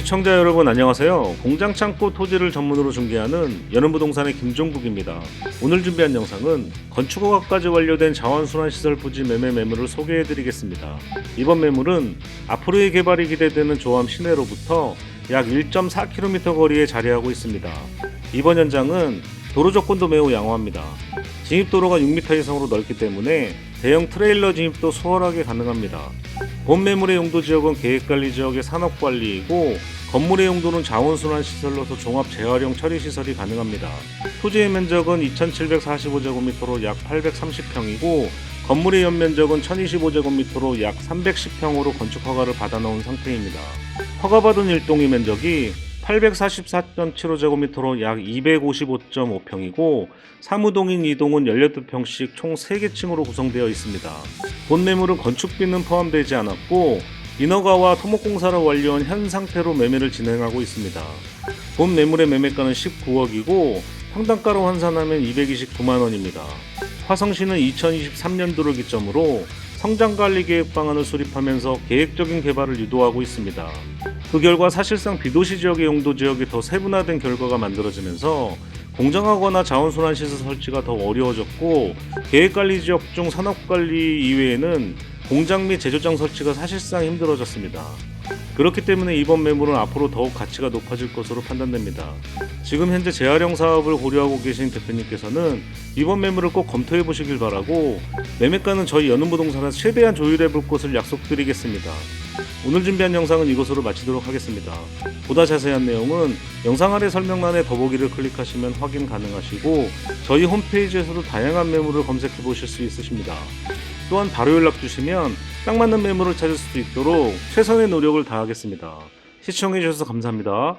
시청자 여러분 안녕하세요. 공장 창고 토지를 전문으로 중개하는 연은부동산의 김종국입니다. 오늘 준비한 영상은 건축 허가까지 완료된 자원순환시설 부지 매매 매물을 소개해드리겠습니다. 이번 매물은 앞으로의 개발이 기대되는 조암 시내로부터 약 1.4km 거리에 자리하고 있습니다. 이번 현장은 도로 조건도 매우 양호합니다. 진입도로가 6m 이상으로 넓기 때문에 대형 트레일러 진입도 수월하게 가능합니다. 본 매물의 용도 지역은 계획관리 지역의 산업관리이고 건물의 용도는 자원순환 시설로서 종합 재활용 처리 시설이 가능합니다. 토지의 면적은 2745제곱미터로 약 830평이고 건물의 연면적은 1025제곱미터로 약 310평으로 건축 허가를 받아 놓은 상태입니다. 허가받은 일동의 면적이 844.75제곱미터로 약 255.5평이고 사무동인 2동은 18평씩 총 3개 층으로 구성되어 있습니다. 본 매물은 건축비는 포함되지 않았고 인허가와 토목공사를 완료한 현 상태로 매매를 진행하고 있습니다. 본 매물의 매매가는 19억이고 평당가로 환산하면 229만 원입니다. 화성시는 2023년도를 기점으로 성장관리 계획 방안을 수립하면서 계획적인 개발을 유도하고 있습니다. 그 결과 사실상 비도시 지역의 용도 지역이 더 세분화된 결과가 만들어지면서 공정하거나 자원순환 시설 설치가 더 어려워졌고 계획관리 지역 중 산업관리 이외에는 공장 및 제조장 설치가 사실상 힘들어졌습니다. 그렇기 때문에 이번 매물은 앞으로 더욱 가치가 높아질 것으로 판단됩니다. 지금 현재 재활용 사업을 고려하고 계신 대표님께서는 이번 매물을 꼭 검토해 보시길 바라고 매매가는 저희 연은부동산에서 최대한 조율해 볼 것을 약속드리겠습니다. 오늘 준비한 영상은 이것으로 마치도록 하겠습니다. 보다 자세한 내용은 영상 아래 설명란에 더보기를 클릭하시면 확인 가능하시고 저희 홈페이지에서도 다양한 매물을 검색해 보실 수 있으십니다. 또한 바로 연락 주시면 딱 맞는 매물을 찾을 수 있도록 최선의 노력을 다하겠습니다. 시청해 주셔서 감사합니다.